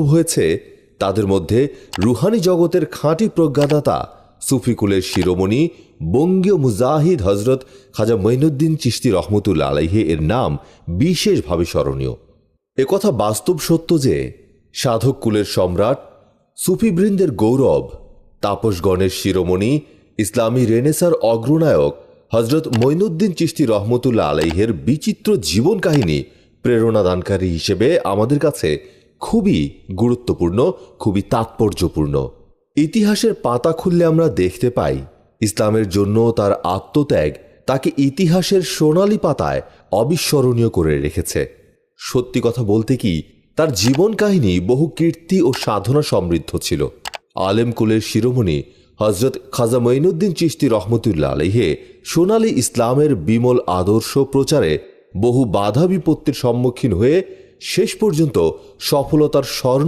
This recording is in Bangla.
হয়েছে, তাদের মধ্যে রুহানি জগতের খাঁটি প্রজ্ঞাদাতা, সুফিকুলের শিরোমণি, বঙ্গীয় মুজাহিদ হজরত খাজা মঈনুদ্দিন চিশতি রহমতুল্লা আলাইহে এর নাম বিশেষভাবে স্মরণীয়। একথা বাস্তব সত্য যে, সাধক কুলের সম্রাট সুফিবৃন্দের গৌরব তাপসগণের শিরোমণি, ইসলামী রেনেসার অগ্রনায়ক হজরত মঈনুদ্দিন চিশতি রহমতুল্লাহ আলাইহের বিচিত্র জীবন কাহিনী, প্রেরণাদানকারী হিসেবে আমাদের কাছে খুবই গুরুত্বপূর্ণ, খুবই তাৎপর্যপূর্ণ। ইতিহাসের পাতা খুললে আমরা দেখতে পাই, ইসলামের জন্য তার আত্মত্যাগ তাকে ইতিহাসের সোনালী পাতায় অবিস্মরণীয় করে রেখেছে। সত্যি কথা বলতে কি, তার জীবন কাহিনী বহু কীর্তি ও সাধনা সমৃদ্ধ ছিল। আলেম কুলের শিরোমণি হজরত খাজা মঈনুদ্দিন চিশতি রহমতুল্লা আলহে সোনালী ইসলামের বিমল আদর্শ প্রচারে বহু বাধা বিপত্তির সম্মুখীন হয়ে শেষ পর্যন্ত সফলতার স্বর্ণ